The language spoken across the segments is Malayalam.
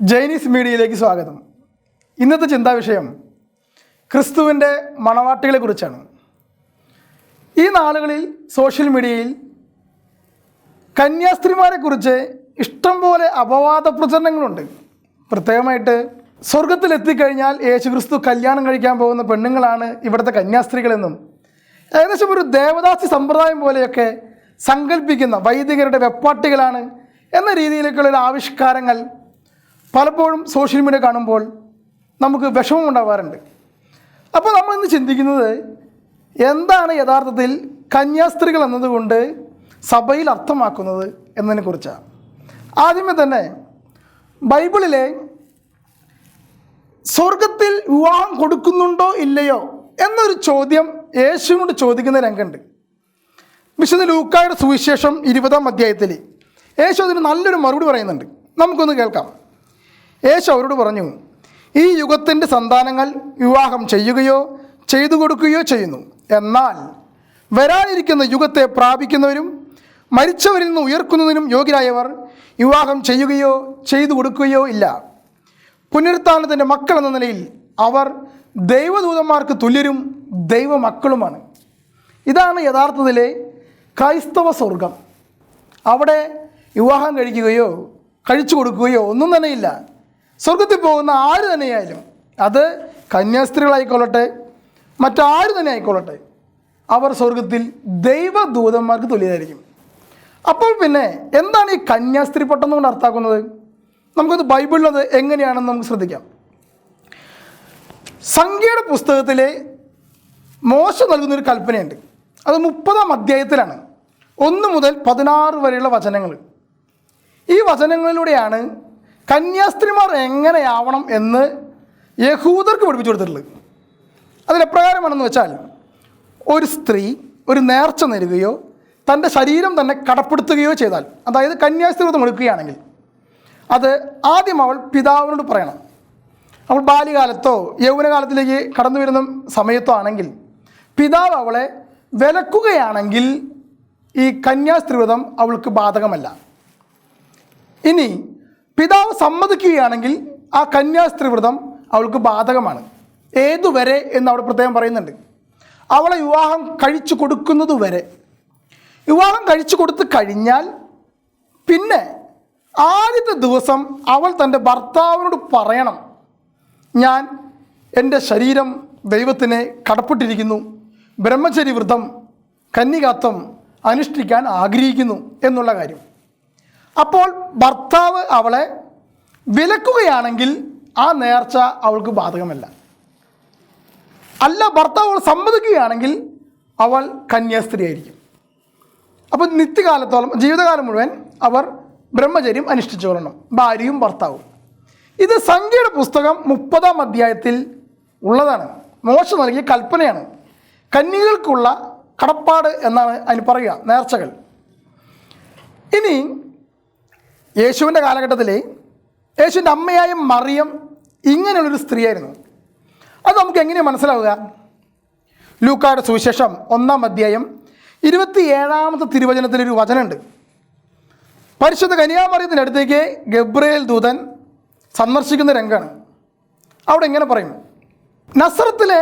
ജൈനീസ് മീഡിയയിലേക്ക് സ്വാഗതം. ഇന്നത്തെ ചിന്താ വിഷയം ക്രിസ്തുവിന്റെ മണവാട്ടികളെ കുറിച്ചാണ്. ഈ നാളുകളിൽ സോഷ്യൽ മീഡിയയിൽ കന്യാസ്ത്രീമാരെ കുറിച്ച് ഇഷ്ടംപോലെ അപവാദ പ്രചരണങ്ങളുണ്ട്. പ്രത്യേകമായിട്ട് സ്വർഗത്തിലെത്തിക്കഴിഞ്ഞാൽ യേശു ക്രിസ്തു കല്യാണം കഴിക്കാൻ പോകുന്ന പെണ്ണുങ്ങളാണ് ഇവിടുത്തെ കന്യാസ്ത്രീകളെന്നും ഏകദേശം ഒരു ദേവദാസി സമ്പ്രദായം പോലെയൊക്കെ സങ്കല്പിക്കുന്ന വൈദികരുടെ വെപ്പാട്ടികളാണ് എന്ന രീതിയിലേക്കുള്ള ആവിഷ്കാരങ്ങൾ പലപ്പോഴും സോഷ്യൽ മീഡിയ കാണുമ്പോൾ നമുക്ക് വിഷമം ഉണ്ടാവാറുണ്ട്. അപ്പോൾ നമ്മൾ ഇന്ന് ചിന്തിക്കുന്നത് എന്താണ് യഥാർത്ഥത്തിൽ കന്യാസ്ത്രീകൾ എന്നതുകൊണ്ട് സഭയിൽ അർത്ഥമാക്കുന്നത് എന്നതിനെ കുറിച്ചാണ്. ആദ്യമേ തന്നെ ബൈബിളിലെ സ്വർഗത്തിൽ വിവാഹം കൊടുക്കുന്നുണ്ടോ ഇല്ലയോ എന്നൊരു ചോദ്യം യേശുവിനോട് ചോദിക്കുന്ന രംഗമുണ്ട്. വിശുദ്ധ ലൂക്കായുടെ സുവിശേഷം ഇരുപതാം അധ്യായത്തിൽ യേശു അതിന് നല്ലൊരു മറുപടി പറയുന്നുണ്ട്. നമുക്കൊന്ന് കേൾക്കാം. യേശു അവരോട് പറഞ്ഞു ഈ യുഗത്തിന്റെ സന്താനങ്ങൾ വിവാഹം ചെയ്യുകയോ ചെയ്തു കൊടുക്കുകയോ ചെയ്യുന്നു. എന്നാൽ വരാനിരിക്കുന്ന യുഗത്തെ പ്രാപിക്കുന്നവരും മരിച്ചവരിൽ നിന്ന് ഉയർക്കുന്നതിനും യോഗ്യരായവർ വിവാഹം ചെയ്യുകയോ ചെയ്തു കൊടുക്കുകയോ ഇല്ല. പുനരുത്ഥാനത്തിന്റെ മക്കൾ എന്ന നിലയിൽ അവർ ദൈവദൂതന്മാർക്ക് തുല്യരും ദൈവമക്കളുമാണ്. ഇതാണ് യഥാർത്ഥത്തിലെ ക്രൈസ്തവ സ്വർഗം അവിടെ വിവാഹം കഴിക്കുകയോ കഴിച്ചു കൊടുക്കുകയോ ഒന്നും തന്നെയില്ല സ്വർഗത്തിൽ പോകുന്ന ആര് തന്നെയായാലും അത് കന്യാസ്ത്രീകളായിക്കൊള്ളട്ടെ മറ്റാര് തന്നെ ആയിക്കൊള്ളട്ടെ അവർ സ്വർഗത്തിൽ ദൈവദൂതന്മാർക്ക് തുല്യരായിരിക്കും. അപ്പോൾ പിന്നെ എന്താണ് ഈ കന്യാസ്ത്രീ പട്ടം കൊണ്ട് അർത്ഥാക്കുന്നത് നമുക്കത് ബൈബിളിലത് എങ്ങനെയാണെന്ന് നമുക്ക് ശ്രദ്ധിക്കാം. സംഖ്യയുടെ പുസ്തകത്തിലെ മോശ നൽകുന്നൊരു കൽപ്പനയുണ്ട്. അത് മുപ്പതാം അധ്യായത്തിലാണ്. ഒന്ന് മുതൽ പതിനാറ് വരെയുള്ള വചനങ്ങൾ. ഈ വചനങ്ങളിലൂടെയാണ് കന്യാസ്ത്രീമാർ എങ്ങനെയാവണം എന്ന് യഹൂദർക്ക് പഠിപ്പിച്ചു കൊടുത്തിട്ടുള്ളത്. അതിലെപ്രകാരമാണെന്ന് വെച്ചാൽ ഒരു സ്ത്രീ ഒരു നേർച്ച നേരുകയോ തന്റെ ശരീരം തന്നെ കടപ്പെടുത്തുകയോ ചെയ്താൽ അതായത് കന്യാസ്ത്രീവ്രതം എടുക്കുകയാണെങ്കിൽ അത് ആദ്യം അവൾ പിതാവിനോട് പറയണം. അവൾ ബാല്യകാലത്തോ യൗവനകാലത്തിലേക്ക് കടന്നു വരുന്ന സമയത്തോ ആണെങ്കിൽ പിതാവ് അവളെ വിലക്കുകയാണെങ്കിൽ ഈ കന്യാസ്ത്രീവ്രതം അവൾക്ക് ബാധകമല്ല. ഇനി പിതാവ് സമ്മതിക്കുകയാണെങ്കിൽ ആ കന്യാസ്ത്രീ വ്രതം അവൾക്ക് ബാധകമാണ്. ഏതുവരെ എന്ന് അവിടെ പ്രത്യേകം പറയുന്നുണ്ട്. അവളെ വിവാഹം കഴിച്ചു കൊടുക്കുന്നത് വരെ. വിവാഹം കഴിച്ചു കൊടുത്ത് കഴിഞ്ഞാൽ പിന്നെ ആദ്യത്തെ ദിവസം അവൾ തന്റെ ഭർത്താവിനോട് പറയണം ഞാൻ എന്റെ ശരീരം ദൈവത്തിന് കടപ്പെട്ടിരിക്കുന്നു. ബ്രഹ്മചരി വ്രതം കന്നികാത്വം അനുഷ്ഠിക്കാൻ ആഗ്രഹിക്കുന്നു എന്നുള്ള കാര്യം. അപ്പോൾ ഭർത്താവ് അവളെ വിലക്കുകയാണെങ്കിൽ ആ നേർച്ച അവൾക്ക് ബാധകമല്ല. അല്ല ഭർത്താവ് അവൾ സമ്മതിക്കുകയാണെങ്കിൽ അവൾ കന്യാസ്ത്രീ ആയിരിക്കും അപ്പോൾ നിത്യകാലത്തോളം ജീവിതകാലം മുഴുവൻ അവർ ബ്രഹ്മചര്യം അനുഷ്ഠിച്ചു കൊള്ളണം ഭാര്യയും ഭർത്താവും. ഇത് സംഖ്യയുടെ പുസ്തകം മുപ്പതാം അധ്യായത്തിൽ ഉള്ളതാണ്. മോശ നൽകിയ കൽപ്പനയാണ്. കന്യകൾക്കുള്ള കടപ്പാട് എന്നാണ് അതിന് പറയുക നേർച്ചകൾ. ഇനി യേശുവിന്റെ കാലഘട്ടത്തിൽ യേശുവിന്റെ അമ്മയായ മറിയം ഇങ്ങനെയുള്ളൊരു സ്ത്രീയായിരുന്നു. അത് നമുക്ക് എങ്ങനെയാണ് മനസ്സിലാവുക? ലൂക്കായുടെ സുവിശേഷം ഒന്നാം അധ്യായം ഇരുപത്തി ഏഴാമത്തെ തിരുവചനത്തിലൊരു വചനമുണ്ട്. പരിശുദ്ധ കന്യാമറിയത്തിന്റെ അടുത്തേക്ക് ഗബ്രയേൽ ദൂതൻ സന്ദർശിക്കുന്ന രംഗമാണ് അവിടെ ഇങ്ങനെ പറയും. നസ്രത്തിലെ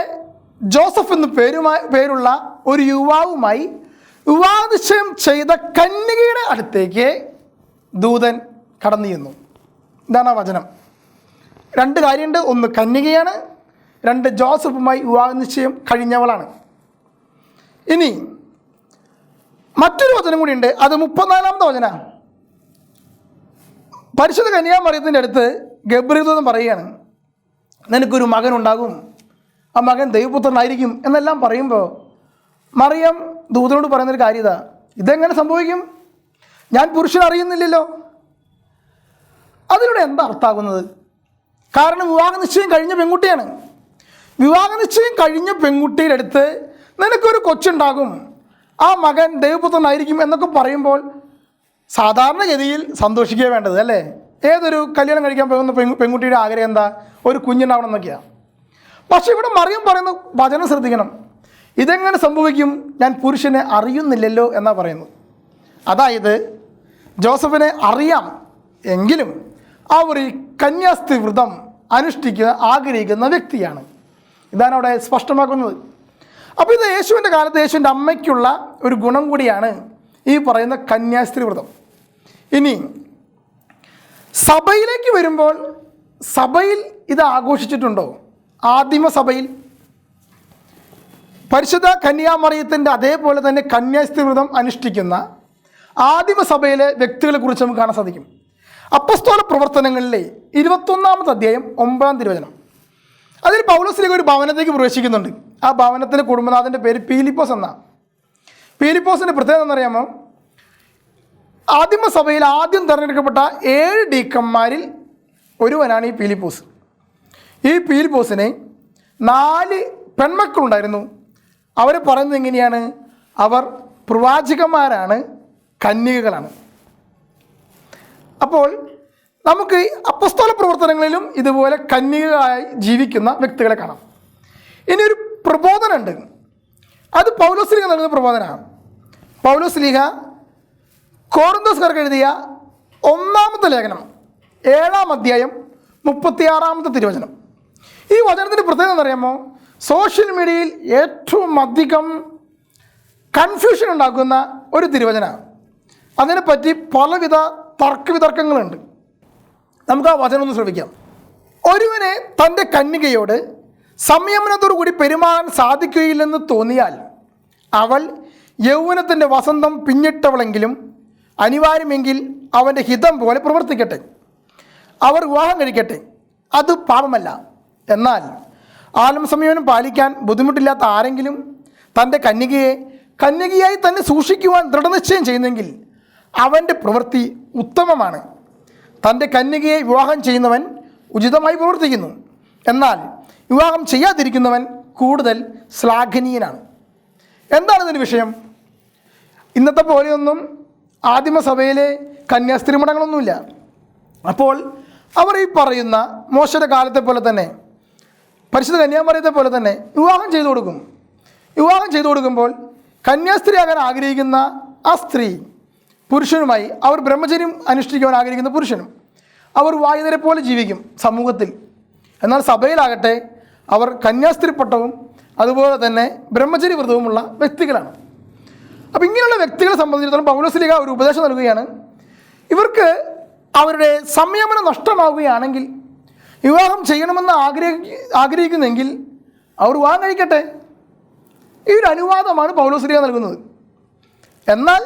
ജോസഫ് എന്ന് പേരുമായി പേരുള്ള ഒരു യുവാവുമായി വിവാഹനിശ്ചയം ചെയ്ത കന്യകയുടെ അടുത്തേക്ക് ദൂതൻ കടന്നു ചെന്നു. ഇതാണ് ആ വചനം. രണ്ട് കാര്യമുണ്ട്. ഒന്ന് കന്യകയാണ്. രണ്ട് ജോസഫുമായി വിവാഹ നിശ്ചയം കഴിഞ്ഞവളാണ്. ഇനി മറ്റൊരു വചനം കൂടിയുണ്ട്. അത് മുപ്പത്തിനാലാമത്തെ വചന. പരിശുദ്ധ കന്യാമറിയത്തിന്റെ അടുത്ത് ഗബ്രീതം പറയുകയാണ്. നിനക്കൊരു മകൻ ഉണ്ടാകും ആ മകൻ ദൈവപുത്രനായിരിക്കും എന്നെല്ലാം പറയുമ്പോൾ മറിയം ദൂതനോട് പറയുന്നൊരു കാര്യം ഇതാ ഇതെങ്ങനെ സംഭവിക്കും? ഞാൻ പുരുഷൻ അറിയുന്നില്ലല്ലോ അതിലൂടെ എന്താ അർത്ഥാകുന്നത് കാരണം വിവാഹ നിശ്ചയം കഴിഞ്ഞ പെൺകുട്ടിയാണ്. വിവാഹ നിശ്ചയം കഴിഞ്ഞ പെൺകുട്ടിയുടെ അടുത്ത് നിനക്കൊരു കൊച്ചുണ്ടാകും. ആ മകൻ ദൈവപുത്രനായിരിക്കും എന്നൊക്കെ പറയുമ്പോൾ സാധാരണഗതിയിൽ സന്തോഷിക്കുക വേണ്ടത് അല്ലേ? ഏതൊരു കല്യാണം കഴിക്കാൻ പോകുന്ന പെൺ പെൺകുട്ടിയുടെ ആഗ്രഹം എന്താ? ഒരു കുഞ്ഞുണ്ടാവണം എന്നൊക്കെയാണ് പക്ഷെ ഇവിടെ മറിയം പറയുന്ന വചനം ശ്രദ്ധിക്കണം. ഇതെങ്ങനെ സംഭവിക്കും? ഞാൻ പുരുഷനെ അറിയുന്നില്ലല്ലോ എന്നാണ് പറയുന്നത് അതായത് ജോസഫിനെ അറിയാം എങ്കിലും അവർ ഈ കന്യാസ്ത്രീ വ്രതം അനുഷ്ഠിക്കുക ആഗ്രഹിക്കുന്ന വ്യക്തിയാണ്. ഇതാണ് അവിടെ സ്പഷ്ടമാക്കുന്നത്. അപ്പോൾ ഇത് യേശുവിന്റെ കാലത്ത് യേശുവിന്റെ അമ്മയ്ക്കുള്ള ഒരു ഗുണം കൂടിയാണ് ഈ പറയുന്ന കന്യാസ്ത്രീ വ്രതം ഇനി സഭയിലേക്ക് വരുമ്പോൾ സഭയിൽ ഇത് ആഘോഷിച്ചിട്ടുണ്ടോ? ആദിമ സഭയിൽ? പരിശുദ്ധ കന്യാമറിയത്തിന്റെ അതേപോലെ തന്നെ കന്യാസ്ത്രീ വ്രതം അനുഷ്ഠിക്കുന്ന ആദിമ സഭയിലെ വ്യക്തികളെ കുറിച്ച് നമുക്ക് കാണാൻ സാധിക്കും. അപ്പസ്തോല പ്രവർത്തനങ്ങളിലെ ഇരുപത്തൊന്നാമത്തെ അധ്യായം ഒമ്പതാം തിരുവചനം. അതിൽ പൗലോസിലേക്ക് ഒരു ഭവനത്തേക്ക് പ്രവേശിക്കുന്നുണ്ട്. ആ ഭവനത്തിന്റെ കുടുംബനാഥന്റെ പേര് പീലിപ്പോസ് എന്നാണ് പീലിപ്പോസിന്റെ പ്രത്യേകത എന്നറിയാമോ ആദിമ സഭയിൽ ആദ്യം തിരഞ്ഞെടുക്കപ്പെട്ട ഏഴ് ഡീക്കന്മാരിൽ ഒരുവനാണ് ഈ പീലിപ്പോസ്. ഈ പീലിപ്പോസിന് നാല് പെൺമക്കളുണ്ടായിരുന്നു. അവർ പറയുന്നത് എങ്ങനെയാണ്? അവർ പ്രവാചകന്മാരാണ്. കന്യകകളാണ്. അപ്പോൾ നമുക്ക് അപ്പസ്തോല പ്രവർത്തനങ്ങളിലും ഇതുപോലെ കന്യകകളായി ജീവിക്കുന്ന വ്യക്തികളെ കാണാം. ഇനി ഒരു പ്രബോധനമുണ്ട്. അത് പൗലോസ്ലിഹ നൽകുന്ന പ്രബോധനമാണ്. പൗലോസ്ലിഹ കോറിന്തോസ്കാർക്ക് എഴുതിയ ഒന്നാമത്തെ ലേഖനം ഏഴാം അധ്യായം മുപ്പത്തിയാറാമത്തെ തിരുവചനം. ഈ വചനത്തിന്റെ പ്രത്യേകത എന്നറിയാമോ സോഷ്യൽ മീഡിയയിൽ ഏറ്റവും അധികം കൺഫ്യൂഷൻ ഉണ്ടാക്കുന്ന ഒരു തിരുവചനമാണ്. അതിനെപ്പറ്റി പലവിധ തർക്കവിതർക്കങ്ങളുണ്ട്. നമുക്ക് ആ വചനം ഒന്ന് ശ്രമിക്കാം. ഒരുവനെ തന്റെ കന്യകയോട് സംയമനത്തോടു കൂടി പെരുമാറാൻ സാധിക്കുകയില്ലെന്ന് തോന്നിയാൽ അവൾ യൗവനത്തിന്റെ വസന്തം പിന്നിട്ടവളെങ്കിലും അനിവാര്യമെങ്കിൽ അവന്റെ ഹിതം പോലെ പ്രവർത്തിക്കട്ടെ. അവർ വിവാഹം കഴിക്കട്ടെ. അത് പാപമല്ല. എന്നാൽ ആത്മസംയമനം പാലിക്കാൻ ബുദ്ധിമുട്ടില്ലാത്ത ആരെങ്കിലും തന്റെ കന്യകയെ കന്യകയായി തന്നെ സൂക്ഷിക്കുവാൻ ദൃഢനിശ്ചയം ചെയ്യുന്നെങ്കിൽ അവന്റെ പ്രവൃത്തി ഉത്തമമാണ്. തന്റെ കന്യകയെ വിവാഹം ചെയ്യുന്നവൻ ഉചിതമായി പ്രവർത്തിക്കുന്നു. എന്നാൽ വിവാഹം ചെയ്യാതിരിക്കുന്നവൻ കൂടുതൽ ശ്ലാഘനീയനാണ്. എന്താണ് ഇതിന്റെ വിഷയം? ഇന്നത്തെ പോലെയൊന്നും ആദിമസഭയിലെ കന്യാസ്ത്രീ മഠങ്ങളൊന്നുമില്ല അപ്പോൾ അവർ ഈ പറയുന്ന മോശയുടെ കാലത്തെ പോലെ തന്നെ പരിശുദ്ധ കന്യാമറിയത്തെ പോലെ തന്നെ വിവാഹം ചെയ്തു കൊടുക്കും. വിവാഹം ചെയ്തു കൊടുക്കുമ്പോൾ കന്യാസ്ത്രീ ആകാൻ ആഗ്രഹിക്കുന്ന ആ സ്ത്രീ പുരുഷനുമായി അവർ ബ്രഹ്മചര്യം അനുഷ്ഠിക്കുവാൻ ആഗ്രഹിക്കുന്ന പുരുഷനും അവർ വായുനരെ പോലെ ജീവിക്കും സമൂഹത്തിൽ. എന്നാൽ സഭയിലാകട്ടെ അവർ കന്യാസ്ത്രീപ്പട്ടവും അതുപോലെ തന്നെ ബ്രഹ്മചര്യ വ്രതവുമുള്ള വ്യക്തികളാണ്. അപ്പോൾ ഇങ്ങനെയുള്ള വ്യക്തികളെ സംബന്ധിച്ചിടത്തോളം പൗലോസ്ലിക ഒരു ഉപദേശം നൽകുകയാണ്. ഇവർക്ക് അവരുടെ സംയമനം നഷ്ടമാവുകയാണെങ്കിൽ വിവാഹം ചെയ്യണമെന്ന് ആഗ്രഹി ആഗ്രഹിക്കുന്നെങ്കിൽ അവർ വിവാഹം കഴിക്കട്ടെ. ഈ ഒരു അനുവാദമാണ് പൗലോസ്ലിക നൽകുന്നത്. എന്നാൽ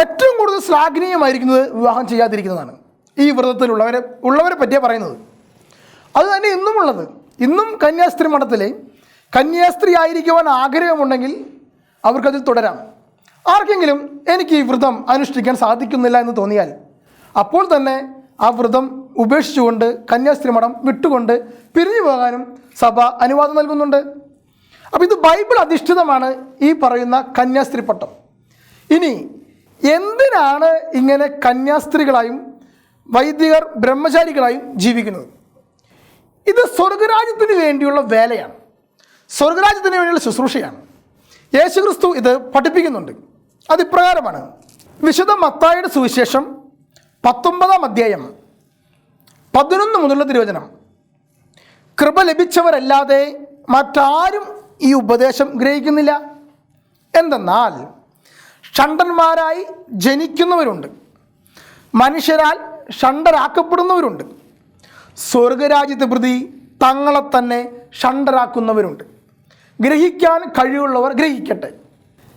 ഏറ്റവും കൂടുതൽ ശ്ലാഘനീയമായിരിക്കുന്നത് വിവാഹം ചെയ്യാതിരിക്കുന്നതാണ്. ഈ വ്രതത്തിലുള്ളവരെ ഉള്ളവരെ പറ്റിയാ പറയുന്നത്. അത് തന്നെ ഇന്നും ഉള്ളത്. ഇന്നും കന്യാസ്ത്രീ മഠത്തിലെ കന്യാസ്ത്രീ ആയിരിക്കുവാൻ ആഗ്രഹമുണ്ടെങ്കിൽ അവർക്കതിൽ തുടരാം. ആർക്കെങ്കിലും എനിക്ക് ഈ വ്രതം അനുഷ്ഠിക്കാൻ സാധിക്കുന്നില്ല എന്ന് തോന്നിയാൽ അപ്പോൾ തന്നെ ആ വ്രതം ഉപേക്ഷിച്ചുകൊണ്ട് കന്യാസ്ത്രീ മഠം വിട്ടുകൊണ്ട് പിരിഞ്ഞു പോകാനും സഭ അനുവാദം നൽകുന്നുണ്ട്. അപ്പോൾ ഇത് ബൈബിൾ അധിഷ്ഠിതമാണ് ഈ പറയുന്ന കന്യാസ്ത്രീ പട്ടം. ഇനി എന്തിനാണ് ഇങ്ങനെ കന്യാസ്ത്രീകളായും വൈദികർ ബ്രഹ്മചാരികളായും ജീവിക്കുന്നത്? ഇത് സ്വർഗരാജ്യത്തിന് വേണ്ടിയുള്ള വേലയാണ്. സ്വർഗരാജ്യത്തിന് വേണ്ടിയുള്ള ശുശ്രൂഷയാണ്. യേശുക്രിസ്തു ഇത് പഠിപ്പിക്കുന്നുണ്ട്. അതിപ്രകാരമാണ് വിശുദ്ധ മത്തായുടെ സുവിശേഷം പത്തൊമ്പതാം അധ്യായം പതിനൊന്ന് മുതലുള്ള തിരുവചനം. കൃപ ലഭിച്ചവരല്ലാതെ മറ്റാരും ഈ ഉപദേശം ഗ്രഹിക്കുന്നില്ല. എന്തെന്നാൽ ഷണ്ടന്മാരായി ജനിക്കുന്നവരുണ്ട്. മനുഷ്യരാൽ ഷണ്ടരാക്കപ്പെടുന്നവരുണ്ട്. സ്വർഗരാജ്യത്തെ പ്രതി തങ്ങളെ തന്നെ ഷണ്ടരാക്കുന്നവരുണ്ട്. ഗ്രഹിക്കാൻ കഴിവുള്ളവർ ഗ്രഹിക്കട്ടെ.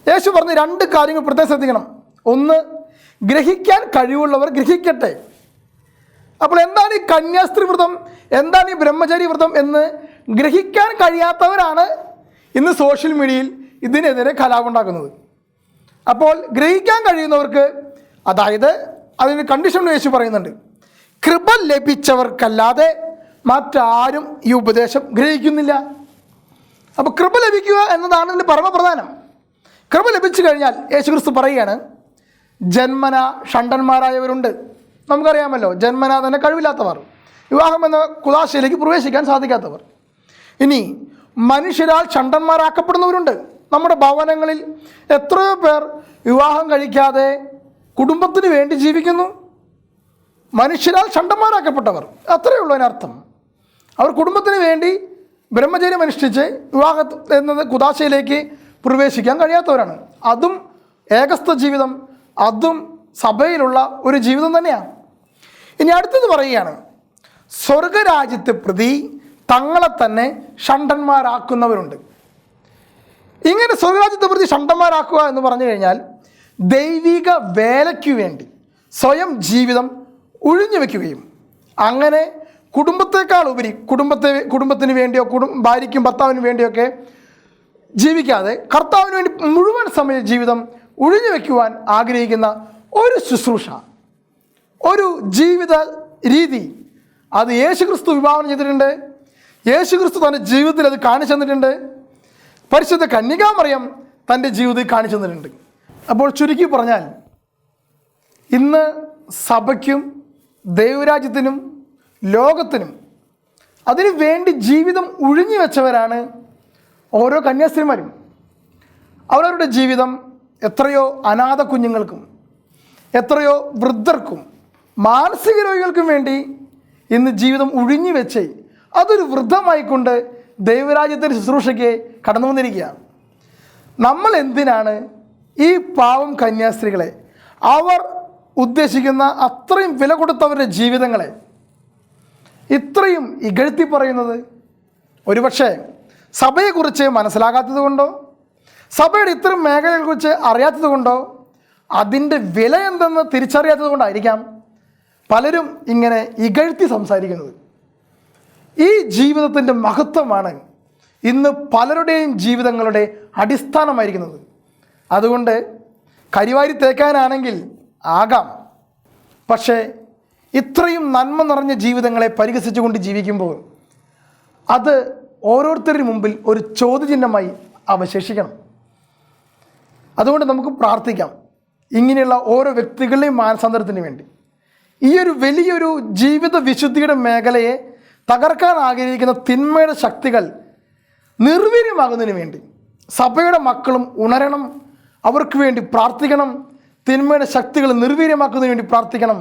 യേശു പറഞ്ഞ രണ്ട് കാര്യങ്ങൾ പ്രത്യേകം ശ്രദ്ധിക്കണം. ഒന്ന് ഗ്രഹിക്കാൻ കഴിവുള്ളവർ ഗ്രഹിക്കട്ടെ. അപ്പോൾ എന്താണ് ഈ കന്യാസ്ത്രീ വ്രതം? എന്താണ് ഈ ബ്രഹ്മചാരി വ്രതം എന്ന് ഗ്രഹിക്കാൻ കഴിയാത്തവരാണ് ഇന്ന് സോഷ്യൽ മീഡിയയിൽ ഇതിനെതിരെ കലാപുണ്ടാക്കുന്നത് അപ്പോൾ ഗ്രഹിക്കാൻ കഴിയുന്നവർക്ക് അതായത് അതിന് കണ്ടീഷൻ യേശു പറയുന്നുണ്ട് കൃപ ലഭിച്ചവർക്കല്ലാതെ മറ്റാരും ഈ ഉപദേശം ഗ്രഹിക്കുന്നില്ല. അപ്പോൾ കൃപ ലഭിക്കുക എന്നതാണ് ഇതിന്റെ പരമപ്രധാനം. കൃപ ലഭിച്ചു കഴിഞ്ഞാൽ യേശുക്രിസ്തു പറയുകയാണ് ജന്മന ഷണ്ടന്മാരായവരുണ്ട്. നമുക്കറിയാമല്ലോ ജന്മന തന്നെ കഴിവില്ലാത്തവർ വിവാഹം എന്ന കുലാശയിലേക്ക് പ്രവേശിക്കാൻ സാധിക്കാത്തവർ. ഇനി മനുഷ്യരാൽ ഷണ്ടന്മാരാക്കപ്പെടുന്നവരുണ്ട്. നമ്മുടെ ഭവനങ്ങളിൽ എത്രയോ പേർ വിവാഹം കഴിക്കാതെ കുടുംബത്തിന് വേണ്ടി ജീവിക്കുന്നു. മനുഷ്യരാൽ ചണ്ടന്മാരാക്കപ്പെട്ടവർ. അത്രയേ ഉള്ളൂ അതിനർത്ഥം. അവർ കുടുംബത്തിന് വേണ്ടി ബ്രഹ്മചര്യം അനുഷ്ഠിച്ച് വിവാഹ എന്നത് കുദാശയിലേക്ക് പ്രവേശിക്കാൻ കഴിയാത്തവരാണ്. അതും ഏകസ്ഥ ജീവിതം അതും സഭയിലുള്ള ഒരു ജീവിതം തന്നെയാണ്. ഇനി അടുത്തത് പറയുകയാണ്. സ്വർഗരാജ്യത്തെ പ്രതി തങ്ങളെ തന്നെ ഷണ്ടന്മാരാക്കുന്നവരുണ്ട് ഇങ്ങനെ സ്വർഗരാജ്യത്തെ പ്രതി ഷണ്ടന്മാരാക്കുക എന്ന് പറഞ്ഞു കഴിഞ്ഞാൽ ദൈവിക വേലയ്ക്കു വേണ്ടി സ്വയം ജീവിതം ഒഴിഞ്ഞു വയ്ക്കുകയും അങ്ങനെ കുടുംബത്തെക്കാൾ ഉപരി കുടുംബത്തെ കുടുംബത്തിന് വേണ്ടിയോ കുടും ഭാര്യയ്ക്കും ഭർത്താവിനും വേണ്ടിയൊക്കെ ജീവിക്കാതെ കർത്താവിന് വേണ്ടി മുഴുവൻ സമയ ജീവിതം ഒഴിഞ്ഞു വയ്ക്കുവാൻ ആഗ്രഹിക്കുന്ന ഒരു ശുശ്രൂഷ ഒരു ജീവിത രീതി. അത് യേശുക്രിസ്തു വിഭാവനം ചെയ്തിട്ടുണ്ട്. യേശുക്രിസ്തു തന്റെ ജീവിതത്തിൽ അത് കാണിച്ചു തന്നിട്ടുണ്ട്. പരിശുദ്ധ കന്യകാമറിയം തന്റെ ജീവിതത്തിൽ കാണിച്ചു തന്നിട്ടുണ്ട്. അപ്പോൾ ചുരുക്കി പറഞ്ഞാൽ ഇന്ന് സഭയ്ക്കും ദൈവരാജ്യത്തിനും ലോകത്തിനും അതിനു വേണ്ടി ജീവിതം ഒഴിഞ്ഞു വെച്ചവരാണ് ഓരോ കന്യാസ്ത്രീമാരും. അവരവരുടെ ജീവിതം എത്രയോ അനാഥ കുഞ്ഞുങ്ങൾക്കും എത്രയോ വൃദ്ധർക്കും മാനസിക രോഗികൾക്കും വേണ്ടി ഇന്ന് ജീവിതം ഒഴിഞ്ഞു വെച്ച് അതൊരു വൃദ്ധമായിക്കൊണ്ട് ദൈവരാജ്യത്തിന്റെ ശുശ്രൂഷയ്ക്ക് കടന്നു വന്നിരിക്കുകയാണ്. നമ്മൾ എന്തിനാണ് ഈ പാവം കന്യാസ്ത്രീകളെ അവർ ഉദ്ദേശിക്കുന്ന അത്രയും വില കൊടുത്തവരുടെ ജീവിതങ്ങളെ ഇത്രയും ഇകഴ്ത്തി പറയുന്നത് ഒരുപക്ഷെ സഭയെക്കുറിച്ച് മനസ്സിലാകാത്തത് കൊണ്ടോ സഭയുടെ ഇത്തരം മേഖലകളെക്കുറിച്ച് അറിയാത്തത് കൊണ്ടോ അതിന്റെ വില എന്തെന്ന് തിരിച്ചറിയാത്തത് കൊണ്ടായിരിക്കാം പലരും ഇങ്ങനെ ഇകഴ്ത്തി സംസാരിക്കുന്നത്. ഈ ജീവിതത്തിന്റെ മഹത്വമാണ് ഇന്ന് പലരുടെയും ജീവിതങ്ങളുടെ അടിസ്ഥാനമായിരിക്കുന്നത്. അതുകൊണ്ട് കരിവാരി തേക്കാനാണെങ്കിൽ ആകാം. പക്ഷേ ഇത്രയും നന്മ നിറഞ്ഞ ജീവിതങ്ങളെ പരിഹസിച്ചുകൊണ്ട് ജീവിക്കുമ്പോൾ അത് ഓരോരുത്തരുടെ മുമ്പിൽ ഒരു ചോദ്യചിഹ്നമായി അവശേഷിക്കണം. അതുകൊണ്ട് നമുക്ക് പ്രാർത്ഥിക്കാം. ഇങ്ങനെയുള്ള ഓരോ വ്യക്തികളുടെയും മാനസാന്തരത്തിന് വേണ്ടി. ഈ ഒരു വലിയൊരു ജീവിത വിശുദ്ധിയുടെ മേഖലയെ തകർക്കാൻ ആഗ്രഹിക്കുന്ന തിന്മയുടെ ശക്തികൾ നിർവീര്യമാകുന്നതിന് വേണ്ടി സഭയുടെ മക്കളും ഉണരണം അവർക്ക് വേണ്ടി പ്രാർത്ഥിക്കണം. തിന്മയുടെ ശക്തികൾ നിർവീര്യമാക്കുന്നതിന് വേണ്ടി പ്രാർത്ഥിക്കണം.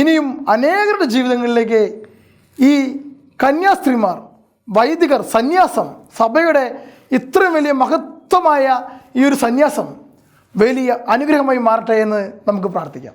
ഇനിയും അനേകരുടെ ജീവിതങ്ങളിലേക്ക് ഈ കന്യാസ്ത്രീമാർ വൈദികർ സന്യാസം സഭയുടെ ഇത്രയും വലിയ മഹത്വമായ ഈ ഒരു സന്യാസം വലിയ അനുഗ്രഹമായി മാറട്ടെ എന്ന് നമുക്ക് പ്രാർത്ഥിക്കാം.